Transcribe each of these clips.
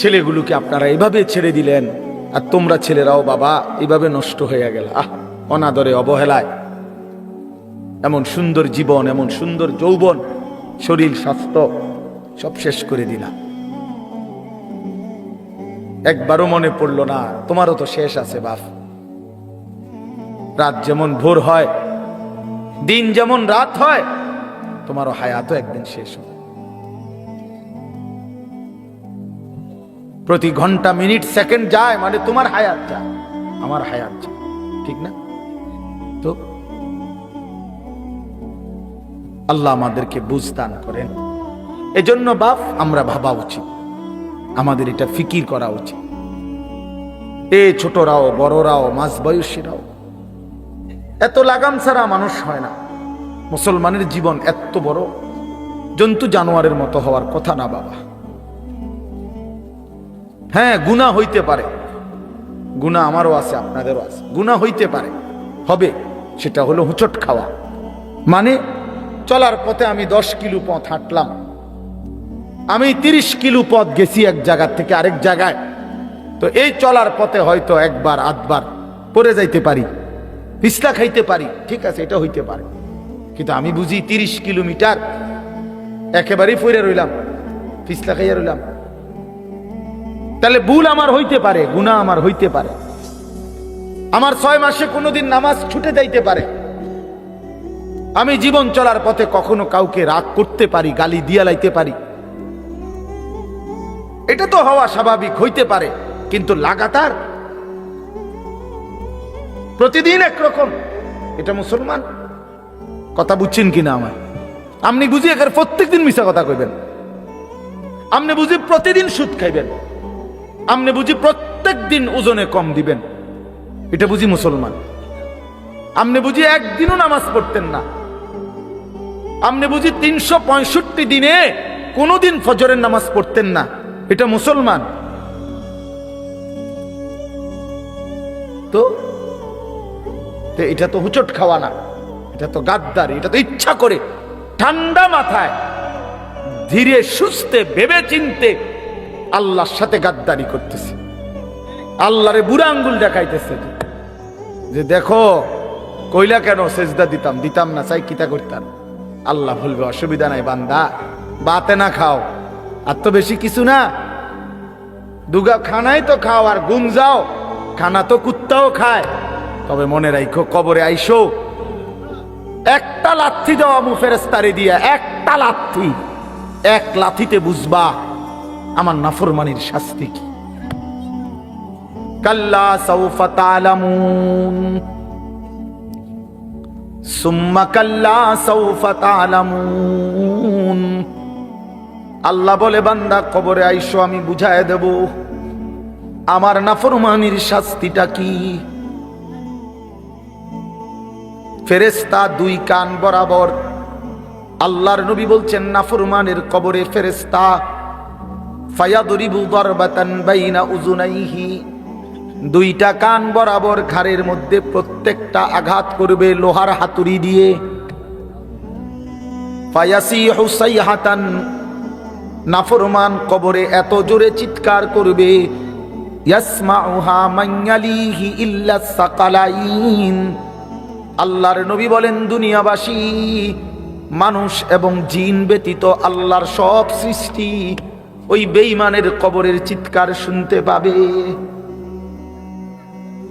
ছেলেগুলোকে আপনারা এভাবে ছেড়ে দিলেন, আর তোমরা ছেলেরাও বাবা, এভাবে নষ্ট হয়ে গেল। আহ, অনাদরে অবহেলায়। এমন সুন্দর জীবন, এমন সুন্দর যৌবন, শরীর, স্বাস্থ্য, সব শেষ করে দিলাম। একবারও মনে পড়ল না, তোমারও তো শেষ আছে বাপ। রাত যেমন ভোর হয়, দিন যেমন রাত হয়, তোমারও হায়াতও একদিন শেষ হবে। প্রতি ঘণ্টা, মিনিট, সেকেন্ড যায় মানে তোমার হায়াত যায়। আমার হায়াত যায়। ঠিক না? তো আল্লাহ আমাদেরকে বুঝদান করেন। এজন্য বাপ, আমরা ভাবা উচিত। আমাদের এটা ফিকির করা উচিত। এ ছোটরাও, বড়রাও মাঝ বয়সীরাও এত লাগাম ছাড়া মানুষ হয় না। মুসলমানের জীবন এত বড়। জন্তু জানোয়ারের মতো হওয়ার কথা না বাবা। হ্যাঁ গুণা হইতে পারে। গুণা আমারও আছে, আপনাদেরও আছে। গুণা হইতে পারে। হবে, সেটা হলো হুচট খাওয়া। মানে চলার পথে আমি দশ কিলো পথ হাঁটলাম। আমি তিরিশ কিলো পথ গেছি এক জায়গা থেকে আরেক জায়গায়। তো এই চলার পথে হয়তো একবার, আধবার পরে যাইতে পারি পিছলা খাইতে পারি, ঠিক আছে, এটা হইতে পারে। কিন্তু আমি বুঝি তিরিশ কিলোমিটার একেবারেই ফিরে রইলাম পিছলা খাইয়া রইলাম। তাহলে ভুল আমার হইতে পারে গুণা আমার হইতে পারে। আমার ছয় মাসে কোনোদিন নামাজ ছুটে যাইতে পারে। আমি জীবন চলার পথে কখনো কাউকে রাগ করতে পারি, গালি দিয়া লাইতে পারি। এটা তো হওয়া স্বাভাবিক, হইতে পারে, কিন্তু লাগাতার। প্রতিদিন একরকম। এটা মুসলমান? কথা বুঝছেন কিনা আমার আপনি বুঝি এখানে প্রত্যেকদিন মিশা কথা কইবেন। আপনি বুঝি প্রতিদিন সুদ খাইবেন। আপনি বুঝি প্রত্যেক দিন ওজনে কম দিবেন। এটা বুঝি মুসলমান। আপনি বুঝি একদিনও নামাজ পড়তেন না। আপনি বুঝি তিনশো পঁয়ষট্টি দিনে কোনোদিন ফজরের নামাজ পড়তেন না। এটা মুসলমান। তো তো এটা তো হুচট খাওয়া না। এটা তো গাদ্দারি, এটা তো ইচ্ছা করে। ঠান্ডা মাথায় ধীরে সুস্থে, ভেবে চিনতে আল্লাহর সাথে গাদ্দারি করতেছে। আল্লাহরে বুড়া আঙ্গুল দেখাইতেছে যে দেখো, কইলা কেন সেজদা দিতাম? দিতাম না, চাই কিতা করতাম? আল্লাহ বলবে, অসুবিধা নাই বান্দা, বাতে না খাও। আর তো বেশি কিছু না। দুগা খানাই তো খাও আর গুম যাও। খানা তো কুত্তাও খায়। তবে মনে রাখো কবরে আইসো। একটা লাথি দেওয়া মু ফেরেস্তারে দিয়া, একটা লাথি। এক লাথিতে বুঝবা আমার নাফরমানির শাস্তি কি? আল্লাহ বলে, বান্দা, কবরে আইসো, আমি বুঝায় দেব, আমার নাফরমানির শাস্তিটা কি? ফেরেস্তা দুই কান বরাবর, আল্লাহর নবী বলছেন, নাফরমানের কবরে ফেরেস্তা ফায়াদরিবু দরবাতান বাইনা উজুনাইহি। দুইটা কান বরাবর ঘাড়ের মধ্যে প্রত্যেকটা আঘাত করবে লোহার হাতুড়ি দিয়ে। ফায়াসি হুসাই হাতান নাফরমান কবরে এত জোরে চিৎকার করবে আল্লাহর নবী বলেন, দুনিয়াবাসী, মানুষ এবং জিন ব্যতীত আল্লাহর সব সৃষ্টি ওই বেইমানের কবরের চিৎকার শুনতে পাবে।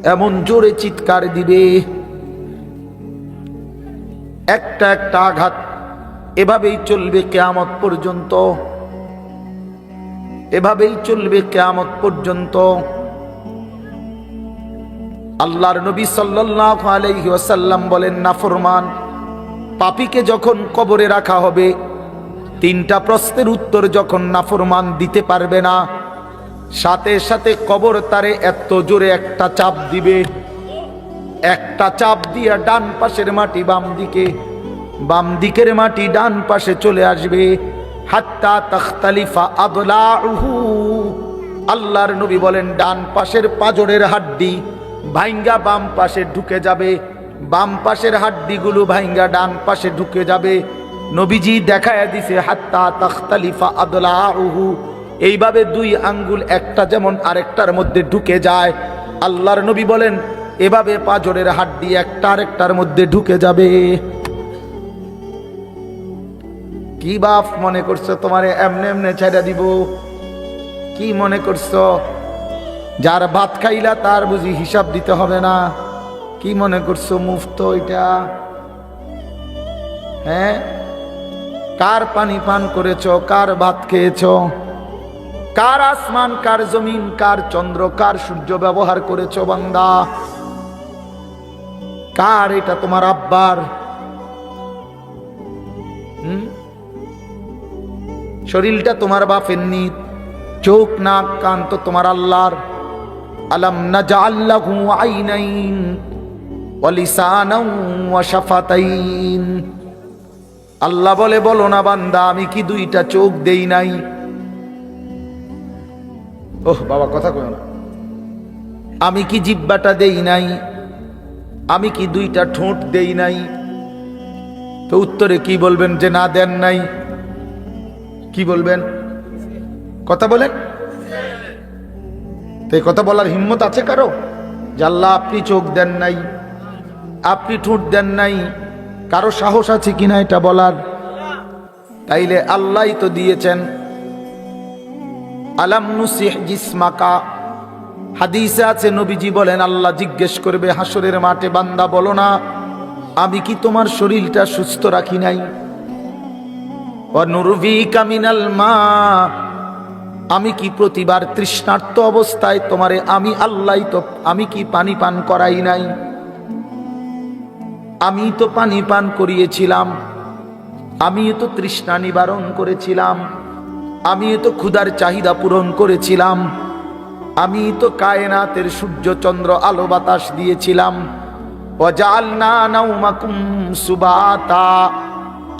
এমন জোরে চিৎকার দিবে। একটা একটা আঘাত এভাবেই চলবে কেয়ামত পর্যন্ত। এভাবেই চলবে কেয়ামত পর্যন্ত। আল্লাহর নবী সাল্লাল্লাহু আলাইহি ওয়াসাল্লাম বলেন, নাফরমান, পাপীকে যখন কবরে রাখা হবে তিনটা প্রশ্নের উত্তর যখন নাফরমান দিতে পারবে না, সাথে সাথে কবর তারে এত জোরে একটা চাপ দিবে। একটা চাপ দিয়া ডান পাশের মাটি বাম দিকে, বাম দিকের মাটি ডান পাশে চলে আসবে। হাত্তা তখতালিফা আদলাহু আল্লাহর নবী বলেন, ডান পাশের পাজরের হাড্ডি ভাইঙ্গা বাম পাশে ঢুকে যাবে। বাম পাশের হাড্ডিগুলো ভাইঙ্গা ডান পাশে ঢুকে যাবে। নবীজি দেখায় দিছে, হাত্তা তখতালিফা আদলাহু এইভাবে দুই আঙ্গুল একটা যেমন আরেকটার মধ্যে ঢুকে যায়। আল্লাহর নবী বলেন, এভাবে পাজরের হাড্ডি একটা আরেকটার মধ্যে ঢুকে যাবে। কি বাপ মনে করছ তোমারে এমনে এমনে ছেড়ে দিব? কি মনে করছ? যার ভাত খাইলা তার বুঝি হিসাব দিতে হবে না। কি মনে করছ মুফত এটা? হ্যাঁ? কার পানি পান করেছ, কার ভাত খেয়েছ? কার আসমান, কার জমিন, কার চন্দ্র, কার সূর্য ব্যবহার করেছ বান্দা? কার এটা তোমার আব্বার? শরীরটা তোমার বাপের নি চোখ, নাক, কান তো তোমার আল্লাহর। আলাম নাজাল্লাহু আইনাইন ওয়া লিসানাও ওয়া শাফাতাইন। আল্লাহ বলে, বলো না বান্দা, আমি কি দুইটা চোখ দেই নাই? ওহ, বাবা, কথা কয় না। আমি কি জিব্বাটা দেই নাই? আমি কি দুইটা ঠোঁট দেই নাই? তো উত্তরে কি বলবেন যে, না, দেন নাই। কি বলবেন? কথা বলেন। তো এই কথা বলার হিম্মত আছে কারও? যে, আল্লাহ, আপনি চোখ দেন নাই, আপনি ঠোঁট দেন নাই। কারও সাহস আছে কিনা এটা বলার? তাইলে আল্লাহই তো দিয়েছেন। আলাম নুসিহ জিসমাকা। হাদিসে আছে, নবীজি বলেন, আল্লাহ জিজ্ঞেস করবে, হাসরের মাঠে বান্দা বলো না, আমি কি তোমার শরীরটা সুস্থ রাখি নাই? অনুরভিকা মিনাল মা। আমি কি প্রতিবার তৃষ্ণার্ত অবস্থায় তোমারে, আমি আল্লাহ তো, আমি কি পানি পান করাই নাই? আমি তো পানি পান করিয়েছিলাম। আমি তো তৃষ্ণা নিবারণ করেছিলাম। আমি তো ক্ষুধার চাহিদা পূরণ করেছিলাম। আমি তো কায়নাতের সূর্য চন্দ্র আলো বাতাস দিয়েছিলাম।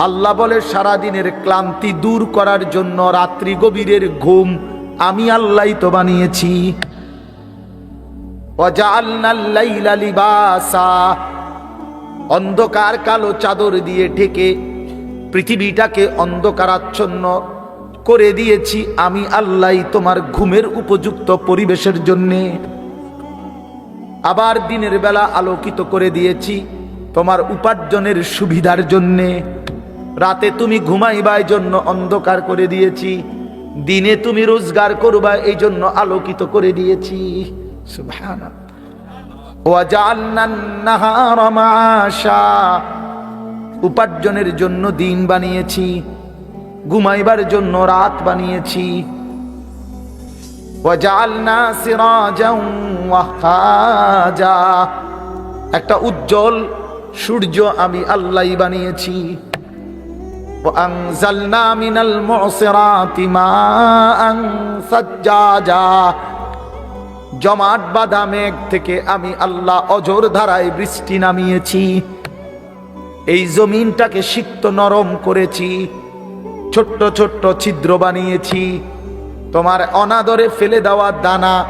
আল্লাহ বলে, সারাদিনের ক্লান্তি দূর করার জন্য রাত্রি গভীরের ঘুম আমি আল্লাহই তো বানিয়েছি। লিবাসা। অন্ধকার কালো চাদর দিয়ে ঢেকে পৃথিবীটাকে অন্ধকারাচ্ছন্ন করে দিয়েছি আমি আল্লাহ তোমার ঘুমের উপযুক্ত পরিবেশের জন্যে। আবার দিনের বেলা আলোকিত করে দিয়েছি তোমার উপার্জনের সুবিধার জন্যে। রাতে তুমি ঘুমাইবার জন্য অন্ধকার করে দিয়েছি, দিনে তুমি রোজগার করবা এই জন্য আলোকিত করে দিয়েছি। মাআশা উপার্জনের জন্য দিন বানিয়েছি, ঘুমাইবার জন্য রাত বানিয়েছি। একটা উজ্জ্বল সূর্য আমি আল্লাহ বানিয়েছি। মিনাল মুসরাতি আং সজ্জা যা জমাট বাঁধা মেঘ থেকে আমি আল্লাহ অজর ধারায় বৃষ্টি নামিয়েছি। এই জমিনটাকে সিক্ত নরম করেছি। ছোট্ট ছোট্ট ছিদ্র বানিয়েছি। তোমার অনাদরে ফেলে দেওয়া দানা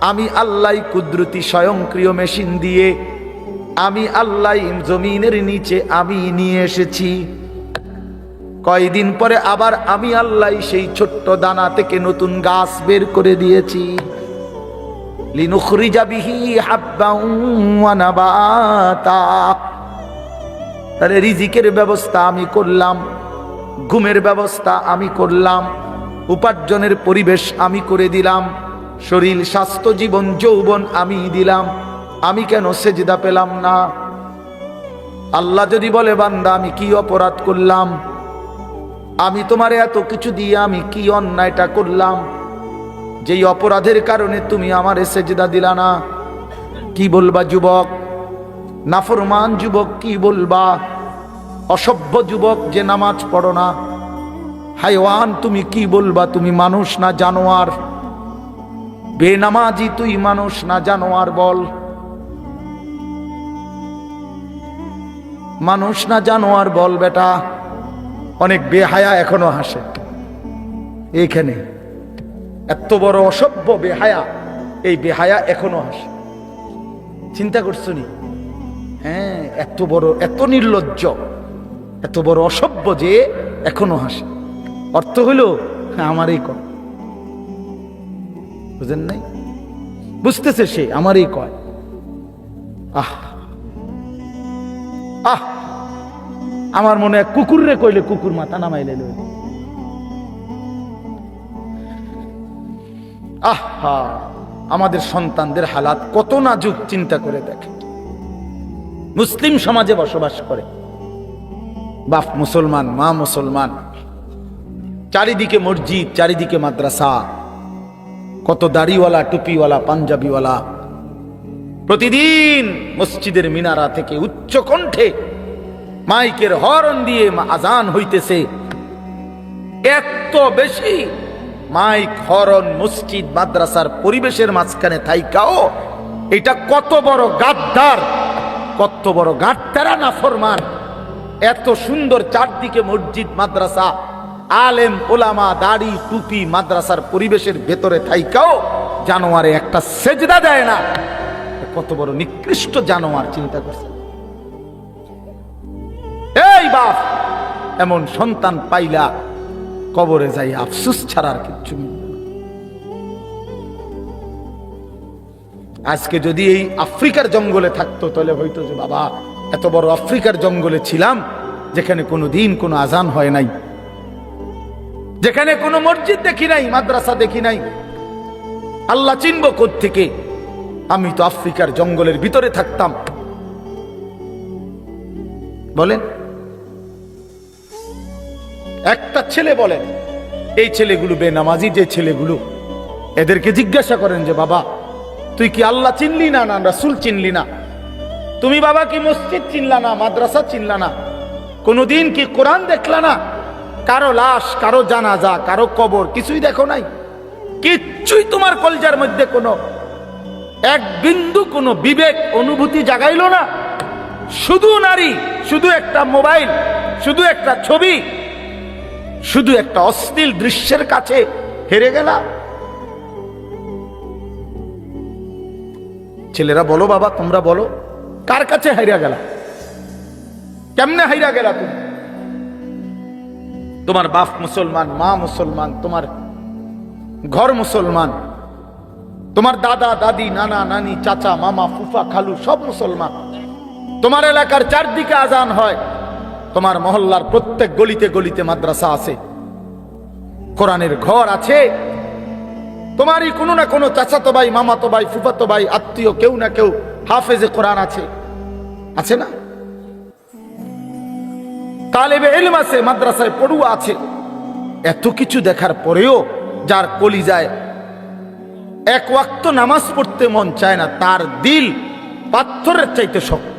আমি আল্লাহ কুদরতি স্বয়ংক্রিয় মেশিন দিয়ে আমি আল্লাহ জমিনের নিচে আমি নিয়ে এসেছি। কয়দিন পরে আবার আমি আল্লাহ সেই ছোট্ট দানা থেকে নতুন গাছ বের করে দিয়েছি। তাহলে রিজিকের ব্যবস্থা আমি করলাম, ঘুমের ব্যবস্থা আমি করলাম, উপার্জনের পরিবেশ আমি করে দিলাম, শরীর, স্বাস্থ্য, জীবন, যৌবন আমি দিলাম, আমি কেন সেজদা পেলাম না? আল্লাহ যদি বলে, বান্দা, আমি কি অপরাধ করলাম? আমি তোমার এত কিছু দিয়ে আমি কি অন্যায়টা করলাম? যেই অপরাধের কারণে তুমি আমার সেজদা দিলা না, কি বলবা যুবক? নাফরমান যুবক কি বলবা? অসভ্য যুবক যে নামাজ পড়ো না। হাইওয়ান তুমি কি বলবা? তুমি মানুষ না জানোয়ার? বেনামাজি তুই মানুষ না জানোয়ার বল। মানুষ না জানোয়ার বল বেটা। অনেক বেহায়া এখনও হাসে। এইখানে। এত বড় অসভ্য বেহায়া। এই বেহায়া এখনও হাসে চিন্তা করছ নি? হ্যাঁ এত বড়, এত নির্লজ্জ, এত বড় অসভ্য যে এখনও হাসে অর্থ হইল আমারই কয়। বুঝেন নাই? বুঝতেছে সে আমারই কয়। আহ আহ, আমার মনে কুকুর রে কইলে কুকুর মাথা নামাইলে লইল আহা, আমাদের সন্তানদের হালাত কত নাজুক, চিন্তা করে দেখে। মুসলিম সমাজে বসবাস করে। বাপ মুসলমান, মা মুসলমান। চারিদিকে মসজিদ, চারিদিকে মাদ্রাসা। কত দাড়িওয়ালা, টুপিওয়ালা, পাঞ্জাবিওয়ালা। প্রতিদিন মসজিদের মিনারা থেকে উচ্চ কণ্ঠে মাইকের হরন দিয়ে আজান হইতেছে। এত বেশি মাইক হরন মসজিদ মাদ্রাসার পরিবেশের মাঝখানে থাইকাও, এটা কত বড় গাদ্দার, কত বড় গাদ্দারা না ফরমান। এত সুন্দর চারদিকে মসজিদ, মাদ্রাসা, আলেম, ওলামা, দাড়ি, টুপি মাদ্রাসার পরিবেশের ভেতরে থাইকাও, জানোয়ারে একটা সেজদা দেয় না। কত বড় নিকৃষ্ট জানোয়ার চিন্তা করছে। এই বাপ, এমন সন্তান পাইলা কবরে যাই, আফসুস ছাড়া আর কিচ্ছু মিলবে আজকে যদি এই আফ্রিকার জঙ্গলে থাকতো, তাহলে হয়তো যে বাবা, এত বড় আফ্রিকার জঙ্গলে ছিলাম, যেখানে কোনো দিন কোনো আজান হয় নাই। যেখানে কোনো মসজিদ দেখি নাই, মাদ্রাসা দেখি নাই। আল্লাহ চিনব থেকে আমি তো আফ্রিকার জঙ্গলের ভিতরে থাকতাম। বলেন। একটা ছেলে বলেন, এই ছেলেগুলো বেনামাজি, যে ছেলেগুলো, এদেরকে জিজ্ঞাসা করেন যে, বাবা, তুই কি আল্লাহ চিনলি না না রাসুল চিনলি না? তুমি বাবা কি মসজিদ চিনলা না, মাদ্রাসা চিনলা না? কোনোদিন কি কোরআন দেখলা না? কারও লাশ, কারও জানাজা, কারও কবর, কিছুই দেখো নাই? কিচ্ছুই তোমার কলজার মধ্যে কোনো, এক বিন্দু কোনো বিবেক, অনুভূতি জাগাইলো না? শুধু নারী, শুধু একটা মোবাইল, শুধু একটা ছবি শুধু একটা অশ্লীল দৃশ্যের কাছে হেরে গেলা ছেলেরা বলো বাবা, তোমরা বলো, কার কাছে হাইরা গেলা কেমনে হাইরা গেলা তুমি? তোমার বাপ মুসলমান, মা মুসলমান, তোমার ঘর মুসলমান, তোমার দাদা, দাদি, নানা, নানি, চাচা, মামা, ফুফা, খালু, সব মুসলমান। তোমার এলাকার চারদিকে আজান হয়। তোমার মহল্লার প্রত্যেক গলিতে গলিতে মাদ্রাসা আছে। কোরআনের ঘর আছে। তোমারই কোনো না কোনো চাচাতো ভাই, মামাতো ভাই, ফুফাতো ভাই, আত্মীয়, কেউ না কেউ হাফেজে কোরআন আছে। আছে না? তালেবে এলম আছে, মাদ্রাসায় পড়ুয়া আছে। এত কিছু দেখার পরেও যার কলি যায় এক ওয়াক্ত নামাজ পড়তে মন চায় না, তার দিল পাথরের চাইতে শক্ত।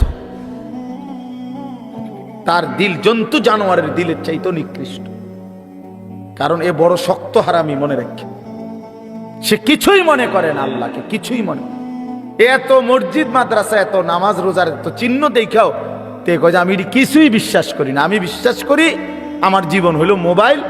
তার দিল জন্তু জানোয়ারের দিলের চাইতে নিকৃষ্ট। কারণ এ বড় শক্ত হারামি মনে রাখে। সে কিছুই মনে করে না আল্লাহকে, কিছুই মনে এত মসজিদ, মাদ্রাসা, এত নামাজ, রোজার এত চিহ্ন দেখাও, তে কয় আমি কিছুই বিশ্বাস করি না। আমি বিশ্বাস করি আমার জীবন হইল মোবাইল,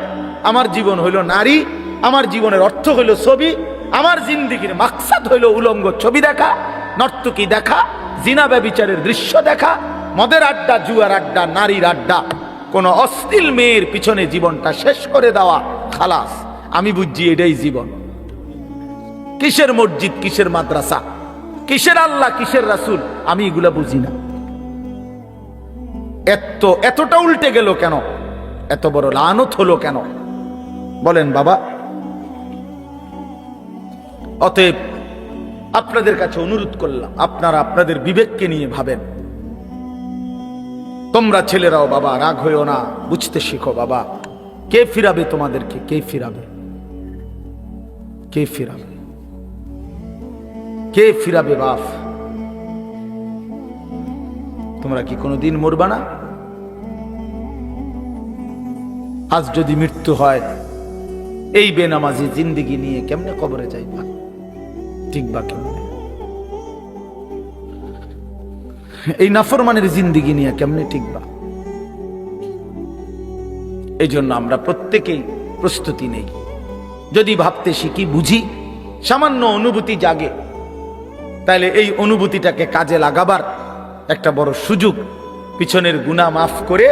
আমার জীবন হইল নারী, আমার জীবনের অর্থ হইল ছবি, আমার জিন্দিগির মাকসাদ হইল উলঙ্গ ছবি দেখা, নর্তকী দেখা, জিনা ব্যবিচারের দৃশ্য দেখা মদের আড্ডা, জুয়ার আড্ডা, নারীর আড্ডা, কোন অশ্লীল মেয়ের পিছনে জীবনটা শেষ করে দেওয়া, খালাস। আমি বুঝছি এটাই জীবন। কিসের মসজিদ, কিসের মাদ্রাসা? কিসের আল্লাহ, কিসের রাসুল? আমি এগুলা বুঝি না। এত এতটা উল্টে গেল কেন? এত বড় লানত হলো কেন? বলেন বাবা। অতএব আপনাদের কাছে অনুরোধ করলাম, আপনারা আপনাদের বিবেককে নিয়ে ভাবেন। তোমরা ছেলেরাও বাবা, রাগ হইও না, বুঝতে শিখো বাবা। কে ফিরাবে তোমাদেরকে? কে ফিরাবে? কে ফিরাবে? কে ফিরাবে বাপ? তোমরা কি কোনোদিন মরবা না? আজ যদি মৃত্যু হয়, এই বেনামাজি জিন্দিগি নিয়ে কেমনে কবরে যাইবা? ঠিক বা কেমনে? এই নাফরমানের জিন্দিগি নিয়ে কেমনে টিকবা? এই জন্য আমরা প্রত্যেকেই প্রস্তুতি নেই। যদি ভাবতে শিখি, বুঝি, সামান্য অনুভূতি জাগে তাহলে এই অনুভূতিটাকে কাজে লাগাবার একটা বড় সুযোগ পিছনের গুণা মাফ করে,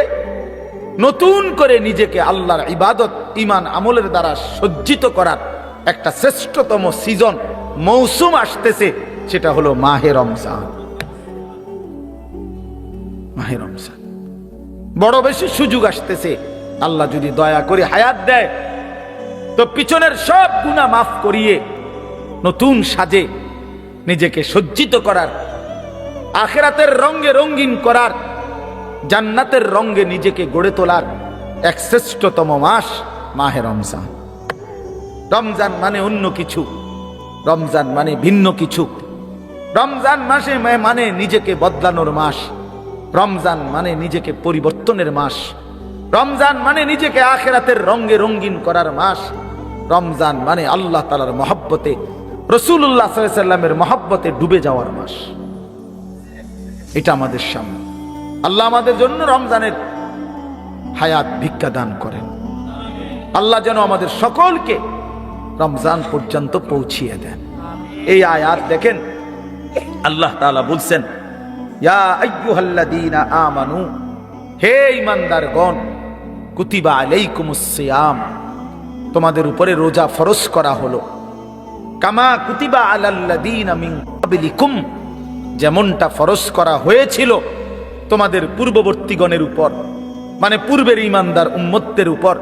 নতুন করে নিজেকে আল্লাহর ইবাদত ইমান আমলের দ্বারা সজ্জিত করার একটা শ্রেষ্ঠতম সিজন, মৌসুম আসতেছে, সেটা হলো মাহে রমজান। মাহে রমজান বড় বেশি সুযোগ আসতেছে। আল্লাহ যদি দয়া করে হায়াত দেয়, তো পিছনের সব গুণা মাফ করিয়ে নতুন সাজে নিজেকে সজ্জিত করার, আখেরাতের রঙ্গে রঙ্গিন করার, জান্নাতের রঙ্গে নিজেকে গড়ে তোলার এক শ্রেষ্ঠতম মাস মাহে রমজান। রমজান মানে অন্য কিছু, রমজান মানে ভিন্ন কিছু। রমজান মাসে মানে নিজেকে বদলানোর মাস রমজান মানে নিজেকে পরিবর্তনের মাস। রমজান মানে নিজেকে আখেরাতের রঙ্গে রঙ্গিন করার মাস। রমজান মানে আল্লাহ তালার মহব্বতে রসুল্লাহ সাল্লামের মহাব্বতে ডুবে যাওয়ার মাস। এটা আমাদের সামনে। আল্লাহ আমাদের জন্য রমজানের হায়াত ভিক্ষা দান করেন। আল্লাহ যেন আমাদের সকলকে রমজান পর্যন্ত পৌঁছিয়ে দেন। এই আয়াত দেখেন, আল্লাহ তালা বলছেন ইয়া আমানু, হে ঈমানদারগণ, কুতিবা আলাইকুমুস সিয়াম, তোমাদের উপরে রোজা ফরজ করা হলো। কামা কুতিবা ক্বাবলিকুম, যেমনটা ফরজ করা হয়েছিল তোমাদের পূর্ববর্তীগণের উপর মানে পূর্বের ঈমানদার উম্মতের উপর।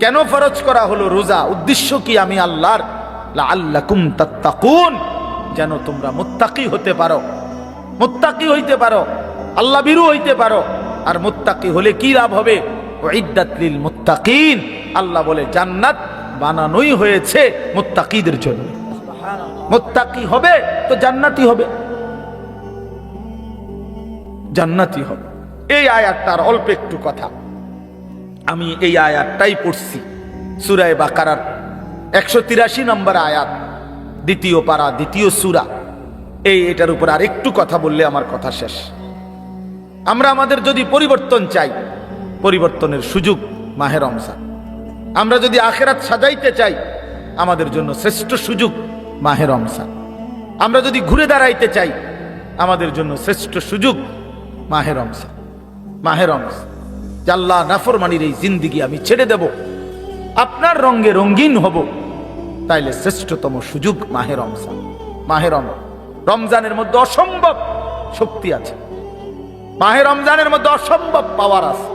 কেন ফরজ করা হলো রোজা? উদ্দেশ্য কি আমি আল্লাহর? লাআল্লাকুম তাত্তাকুন, যেন তোমরা মুত্তাকি হতে পারো। মুত্তাকি হইতে পারো, আল্লাহ বিরু হইতে পারো। আর মুত্তাকি হলে কি লাভ হবে? উইদ্দাত লিল মুত্তাকিন। আল্লাহ বলে, জান্নাত বানানোই হয়েছে মুত্তাকিদের জন্য। মুত্তাকি হবে তো জান্নাতি হবে। জান্নাতি হবে। এই আয়াতটার অল্প একটু কথা। আমি এই আয়াতটাই পড়ছি সুরায় বাকারার একশো তিরাশি নম্বর আয়াত, দ্বিতীয় পারা, দ্বিতীয় সুরা। এই এটার উপর আর একটু কথা বললে আমার কথা শেষ। আমরা আমাদের যদি পরিবর্তন চাই, পরিবর্তনের সুযোগ মাহের রমজান। আমরা যদি আখেরাত সাজাইতে চাই, আমাদের জন্য শ্রেষ্ঠ সুযোগ মাহের রমজান। আমরা যদি ঘুরে দাঁড়াইতে চাই, আমাদের জন্য শ্রেষ্ঠ সুযোগ মাহের রমজান। মাহের রমজান। জাল্লা নাফরমানির এই জিন্দিগি আমি ছেড়ে দেব। আপনার রঙ্গে রঙ্গিন হব। তাইলে শ্রেষ্ঠতম সুযোগ মাহের রমজান। মাহে রম রমজানের মধ্যে অসম্ভব শক্তি আছে। মাহে রমজানের মধ্যে অসম্ভব পাওয়ার আছে।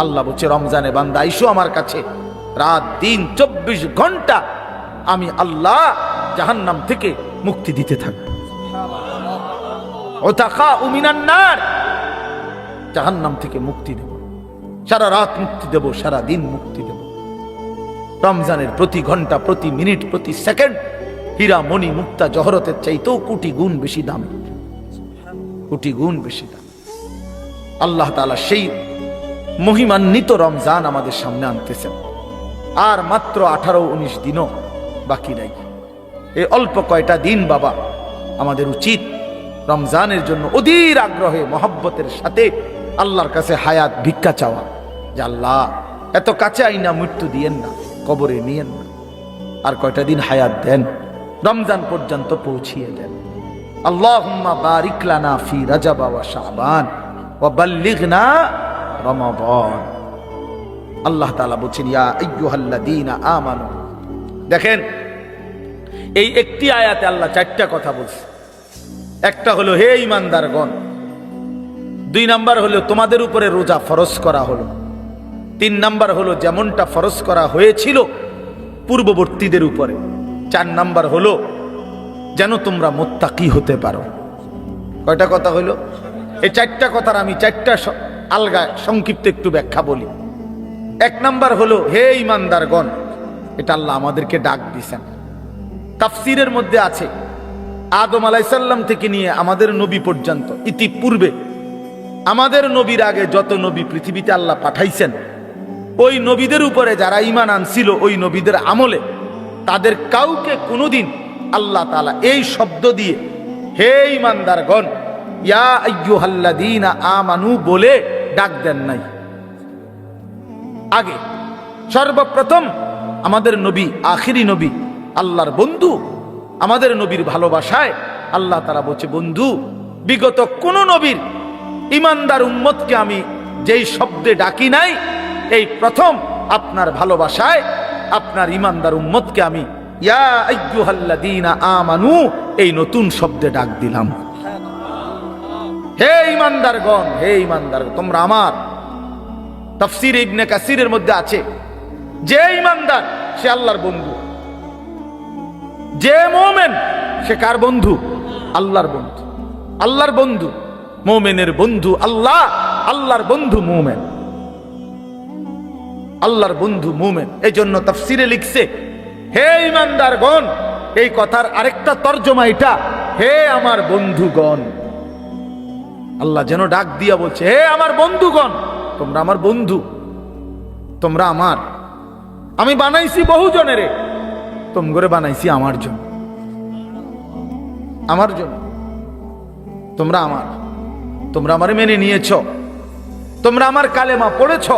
আল্লাহ বলছে, রমজানে বান্দা, আইসো আমার কাছে। রাত, দিন, চব্বিশ ঘণ্টা আমি আল্লাহ জাহান্নাম থেকে মুক্তি দিতে থাকব। জাহান্নাম থেকে মুক্তি দেব। সারা রাত মুক্তি দেব, সারা দিন মুক্তি দেব। রমজানের প্রতি ঘণ্টা, প্রতি মিনিট, প্রতি সেকেন্ড হীরা মণি মুক্তা জহরতের চাইতেও কোটি গুণ বেশি দাম। কোটি গুণ বেশি দাম। আল্লাহ তালা সেই মহিমান্বিত রমজান আমাদের সামনে আনতেছেন। আর মাত্র আঠারো উনিশ দিনও বাকি নাই। এই অল্প কয়টা দিন বাবা, আমাদের উচিত রমজানের জন্য অধীর আগ্রহে, মহব্বতের সাথে আল্লাহর কাছে হায়াত, ভিক্ষা চাওয়া। যে আল্লাহ, এত কাছে আইনা মৃত্যু দিয়েন না, কবরে নিয়েন না। আর কয়টা দিন হায়াত দেন? রমজান পর্যন্ত পৌঁছিয়ে দেন। আল্লাহুম্মা বারিক লানা ফি রাজাবা ওয়া শাবান ওয়া বাল্লিগনা রমাদান। আল্লাহ তাআলা বলছেন, ইয়া আইয়ুহাল্লাযীনা আমানু। দেখেন, এই একটি আয়াতে আল্লাহ চারটা কথা বলছে। একটা হলো, হে ইমানদারগণ দুই নাম্বার হলো, তোমাদের উপরে রোজা ফরজ করা হলো। তিন নাম্বার হলো, যেমনটা ফরজ করা হয়েছিল পূর্ববর্তীদের উপরে। চার নাম্বার হলো, যেন তোমরা মোত্তাকি হতে পারো। কয়টা কথা হলো? এই চারটা কথার আমি চারটা আলগা সংক্ষিপ্ত একটু ব্যাখ্যা বলি। এক নাম্বার হলো, হে ইমানদারগণ, এটা আল্লাহ আমাদেরকে ডাক দিছেন। তাফসিরের মধ্যে আছে, আদম আলাইসাল্লাম থেকে নিয়ে আমাদের নবী পর্যন্ত, ইতিপূর্বে আমাদের নবীর আগে যত নবী পৃথিবীতে আল্লাহ পাঠাইছেন, ওই নবীদের উপরে যারা ইমান আনছিল, ওই নবীদের আমলে তাদের কাউকে কোনোদিন আল্লাহ তাআলা এই শব্দ দিয়ে, হে ইমানদারগণ ইয়া আইয়ুহাল্লাযীনা আমানু বলে ডাক দেন নাই। আগে সর্বপ্রথম আমাদের নবী, আখিরি নবী, আল্লাহর বন্ধু, আমাদের নবীর ভালোবাসায় আল্লাহ তারা বলছে, বন্ধু, বিগত কোন নবীর ইমানদার উম্মতকে আমি যেই শব্দে ডাকি নাই, এই প্রথম আপনার ভালোবাসায় আপনার ইমানদার উম্মতকে আমি আমানু, এই নতুন শব্দে ডাক দিলাম। হে ইমানদারগণ, হে ইমানদার, তোমরা আমার তফসির ইবনে কাসিরের মধ্যে আছে। যে ইমানদার, সে আল্লাহর বন্ধু। যে মোমেন, সে কার বন্ধু? আল্লাহর বন্ধু। আল্লাহর বন্ধু, মোমেনের বন্ধু আল্লাহ, আল্লাহর বন্ধু মোমেন। আল্লাহর বন্ধু মোমেন। এই জন্য তাফসিরে লিখছে, হে ইমানদারগণ, এই কথার আরেকটা তর্জমা এটা, হে আমার বন্ধুগণ। আল্লাহ যেন ডাক দিয়া বলছে, হে আমার বন্ধুগণ, তোমরা আমার বন্ধু, তোমরা আমার। আমি বানাইছি বহু জনেরে তোমগরে বানাইছি আমার জন্য। আমার জন্য। তোমরা আমার, তোমরা আমারে মেনে নিয়েছ, তোমরা আমার কালেমা পড়েছ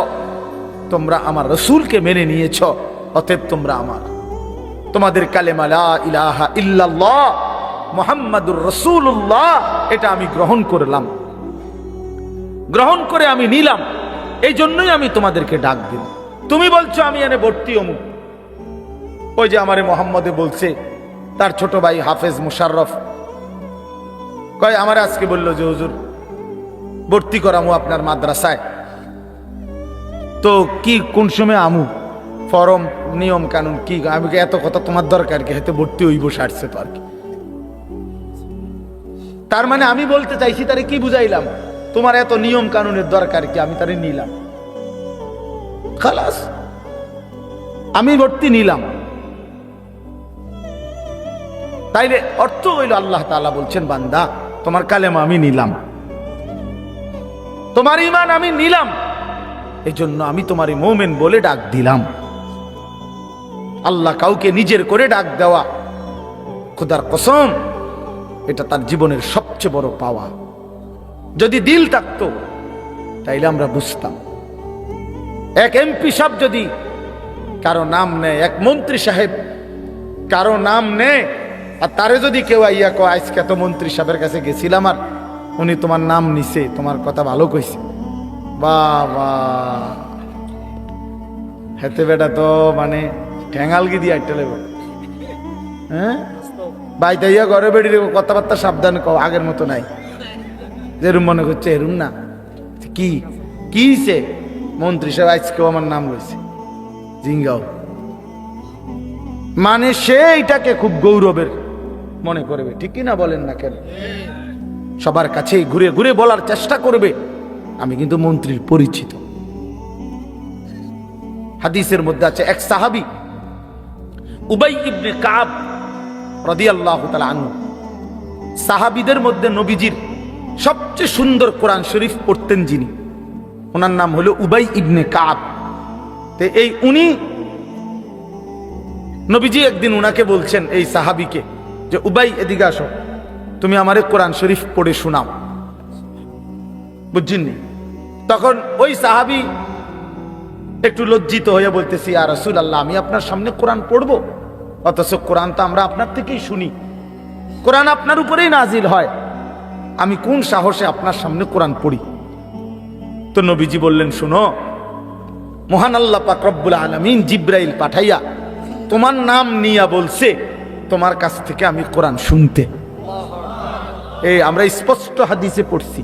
তোমরা আমার রসুলকে মেনে নিয়েছ, অতএব তোমরা আমার। তোমাদের কালেমা ইলাহা ইল্লাল্লাহ, মুহাম্মাদুর রসুল্লাহ এটা আমি গ্রহণ করলাম। গ্রহণ করে আমি নিলাম। এই জন্যই আমি তোমাদেরকে ডাক দিলাম। তুমি বলছো, আমি এনে ভর্তি অমুক। ওই যে আমারে মোহাম্মদে বলছে, তার ছোট ভাই হাফেজ মুশাররফ। কয়, আমার আজকে বলল যে, হুজুর, ভর্তি করামু আপনার মাদ্রাসায়। তো কি, কোন সময় আমু? ফরম, নিয়ম, কানুন, কি? আমি এত কথা তোমার দরকার কি? হয়তো ভর্তি হইব সারছে তো আর কি তার মানে আমি বলতে চাইছি, তারে কি বুঝাইলাম? তোমার এত নিয়ম, কানুনের দরকার কি? আমি তারে নিলাম। খালাস, আমি ভর্তি নিলাম। তাইলে অর্থ হইল আল্লাহ তাআলা বলছেন, বান্দা, তোমার কালেমা আমি নিলাম। তোমার ইমান আমি নিলাম। এই জন্য আমি তোমার মোমেন বলে ডাক দিলাম। আল্লাহ কাউকে নিজের করে ডাক দেওয়া খুদার কসম, এটা তার জীবনের সবচেয়ে বড় পাওয়া। যদি দিল থাকতো, তাইলে আমরা বুঝতাম। এক এমপি সাহেব যদি কারও নাম নেয়, এক মন্ত্রী সাহেব কারও নাম নেয়, আর তারে যদি কেউ আইয়া কয়, আজকে তো মন্ত্রী সাহেবের কাছে গেছিলাম আর উনি তোমার নাম নিছে, তোমার কথা ভালো কইছে। হেতে বেটা তো মানে ঠ্যাঙালগি দিয়ে একটা লেবে হ্যাঁ? বাইতে ইয়া ঘরে বেড়ি কথাবার্তা সাবধান কও, আগের মতো নাই। যেরুম মনে করছে এরুম না। কি? কি সে? মন্ত্রী সাহেব আজকেও আমার নাম রয়েছে জিঙ্গাও। মানে সে এটাকে খুব গৌরবের মনে করবে। ঠিক না বলেন না কেন? সবার কাছেই ঘুরে ঘুরে বলার চেষ্টা করবে। আমি কিন্তু মন্ত্রীর পরিচিত। হাদিসের মধ্যে আছে এক সাহাবি, উবাই ইবনে কাব রাদিয়াল্লাহু তাআলা আনহু। সাহাবীদের মধ্যে নবীজির সবচেয়ে সুন্দর কোরআন শরীফ পড়তেন যিনি। ওনার নাম হলো উবাই ইবনে কাব। তে এই উনি, নবীজি একদিন উনাকে বলছেন এই সাহাবিকে যে, উবাই এদিকে আসো, তুমি আমারে কোরআন শরীফ পড়ে শোনাও। বুঝছেননি তখন ওই সাহাবি একটু লজ্জিত হয়ে বলতেছি আর রসুল আল্লাহ আমি আপনার সামনে কোরআন পড়ব? অথচ কোরআন তো আমরা আপনার থেকেই শুনি। কোরআন আপনার উপরেই নাজিল হয়। আমি কোন সাহসে আপনার সামনে কোরআন পড়ি? তো নবীজি বললেন, শুনো, মহান আল্লাহ পাক রব্বুল আলমিন জিব্রাইল পাঠাইয়া তোমার নাম নিয়া বলছে, তোমার কাছ থেকে আমি কোরআন শুনতে। এই আমরা স্পষ্ট হাদিসে পড়ছি।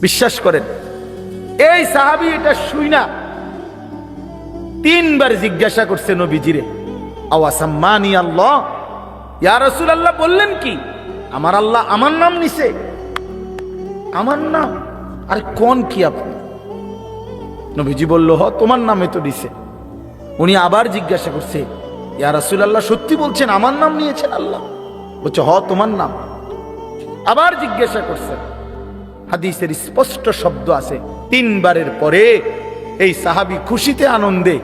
বিশ্বাস করেন এই সাহাবি এটা শুই না। তিনবার জিজ্ঞাসা করছে নবীজিরে, আওয়াসাম্মানি আল্লাহ? ইয়া রসুল আল্লাহ বললেন কি? আমার আল্লাহ আমার নাম নিছে। আমার নাম? আরে কোন কি আপনি? নবীজি বলল, হ, তোমার নামে তো দিছে উনি আবার জিজ্ঞাসা করছে, ইয়া রসুল আল্লাহ সত্যি বলছেন আমার নাম নিয়েছেন আল্লাহ? বলছে, হ, তোমার নাম। আবার জিজ্ঞাসা করছেন হাদিসের স্পষ্ট শব্দ আছে তিনবারের পরে এই সাহাবি খুশিতে আনন্দে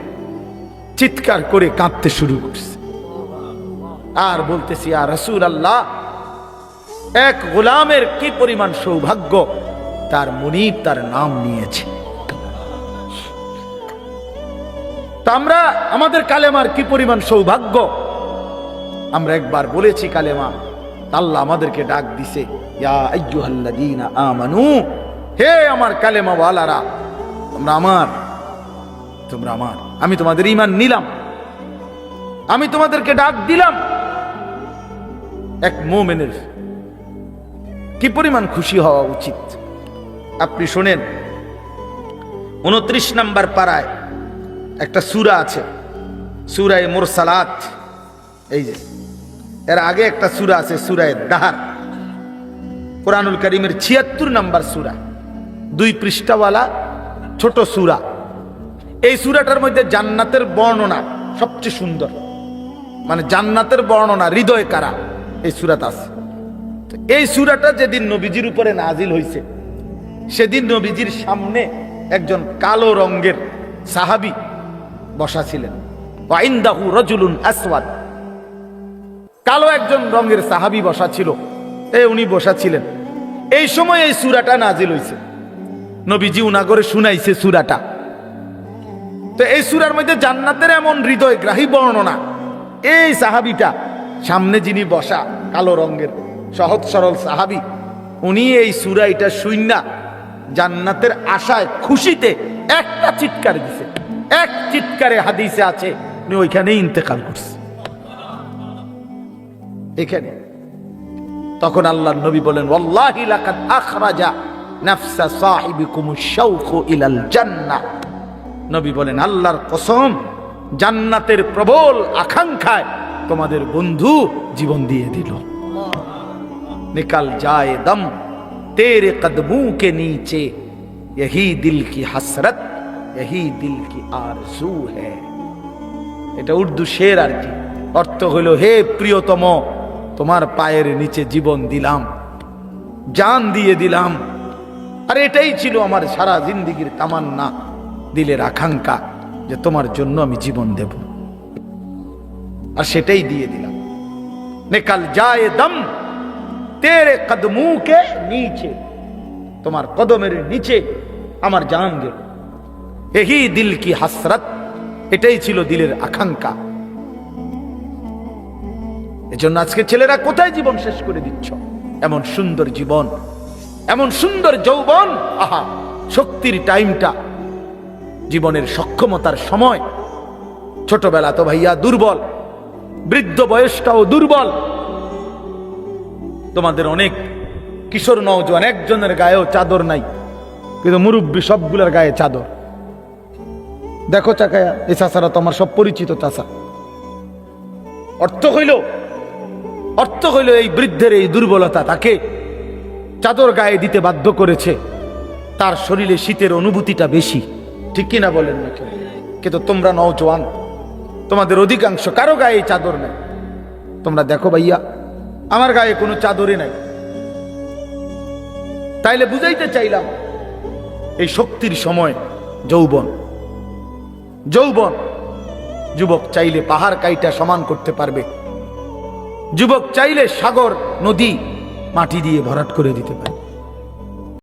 চিৎকার করে কাঁদতে শুরু করছে। আর বলতেছি আর রসুল আল্লাহ এক গোলামের কি পরিমাণ সৌভাগ্য? তার মনিব তার নাম নিয়েছে। আমরা, আমাদের কালেমার কি পরিমাণ সৌভাগ্য? আমরা একবার বলেছি কালেমা, আল্লাহ আমাদেরকে ডাক দিছে, ইয়া আইয়ুহাল্লাযীনা আমানু হে আমার কালেমা ওয়ালারা তোমরা আমার তোমরা আমার। আমি তোমাদের ইমান নিলাম। আমি তোমাদেরকে ডাক দিলাম। এক মোমেনের কি পরিমাণ খুশি হওয়া উচিত? আপনি শোনেন, উনত্রিশ নাম্বার পাড়ায় একটা সুরা আছে, সুরায় মোরসালাত। এই যে, এর আগে একটা সুরা আছে, সুরায় দাহার। কোরআনুল করিমের ছিয়াত্তর নাম্বার সুরা। দুই পৃষ্ঠাওয়ালা ছোট সুরা। এই সুরাটার মধ্যে জান্নাতের বর্ণনা সবচেয়ে সুন্দর। মানে জান্নাতের বর্ণনা, হৃদয় কারা? এই সুরাত আছে। এই সুরাটা যেদিন নবীজির উপরে নাজিল হয়েছে সেদিন নবীজির সামনে একজন কালো রঙ্গের সাহাবি বসা ছিলেন। ওয়াইন্দাহু রজুলুন আসওয়াদ। কালো একজন রঙের সাহাবি বসা ছিল। এ উনি বসা ছিলেন। এই সময় এই সুরাটা নাজিল হইছে। নবীজি উনাগরে শুনাইছে সুরাটা। তো এই সুরার মধ্যে জান্নাতের এমন হৃদয় গ্রাহী বর্ণনা। এই সাহাবিটা, সামনে যিনি বসা, কালো রঙের, সহজ সরল সাহাবি, উনি এই সুরা এটা শুইনা জান্নাতের আশায় খুশিতে একটা চিৎকার দিছে। এক চিৎকারে হাদিসে আছে উনি ওইখানেই ইন্তেকাল করছে। এখানে। তখন আল্লাহ নবী বলেন আখরাজা নাফসা সাহিবিকুম শাউকু ইলাল জান্নাহ নবী বলেন আল্লাহর কসম জান্নাতের প্রবল আকাঙ্ক্ষায় তোমাদের বন্ধু জীবন দিয়ে দিল निकल जाए दम तेरे कदमों के नीचे यही दिल की हसरत यही दिल की आरजू है এটা উর্দু শের আর কি অর্থ হইল হে প্রিয়তম তোমার পায়ের নিচে জীবন দিলাম জান দিয়ে দিলাম আর এটাই ছিল আমার সারা জিন্দিগির তামান্না, দিলের আকাঙ্ক্ষা যে তোমার জন্য আমি জীবন দেব। আর সেটাই দিয়ে দিলাম। নিকাল যায় দম, তেরে কদমু কে নিচে, তোমার কদমের নিচে আমার জান গেল। এহি দিল কি হাসরত, এটাই ছিল দিলের আকাঙ্ক্ষা। এজন্য আজকে ছেলেরা কোথায় জীবন শেষ করে দিচ্ছ? এমন সুন্দর জীবন এমন সুন্দর যৌবন, আহা, শক্তির টাইমটা, জীবনের সক্ষমতার সময়। ছোটবেলা তো ভাইয়া দুর্বল, বৃদ্ধ বয়সটাও দুর্বল। তোমাদের অনেক কিশোর নওজোয়ান, একজনের গায়েও চাদর নাই, কিন্তু মুরব্বী সবগুলোর গায়ে চাদর। দেখো চাকায়া, এই চাষারা তো আমার সব পরিচিত চাষা অর্থ হইল অর্থ হইল এই বৃদ্ধের এই দুর্বলতা, তাকে চাদর গায়ে দিতে বাধ্য করেছে। তার শরীরে শীতের অনুভূতিটা বেশি। ঠিক কিনা বলেন না কেউ? কিন্তু তোমরা নওজোয়ান তোমাদের অধিকাংশ কারও গায়ে চাদর নেই। তোমরা দেখো ভাইয়া, আমার গায়ে কোনো চাদরই নাই। তাইলে বুঝাইতে চাইলাম, এই শক্তির সময় যৌবন। যৌবন, যুবক চাইলে পাহাড় কাইটা সমান করতে পারবে। যুবক চাইলে সাগর, নদী মাটি দিয়ে ভরাট করে দিতে পারে।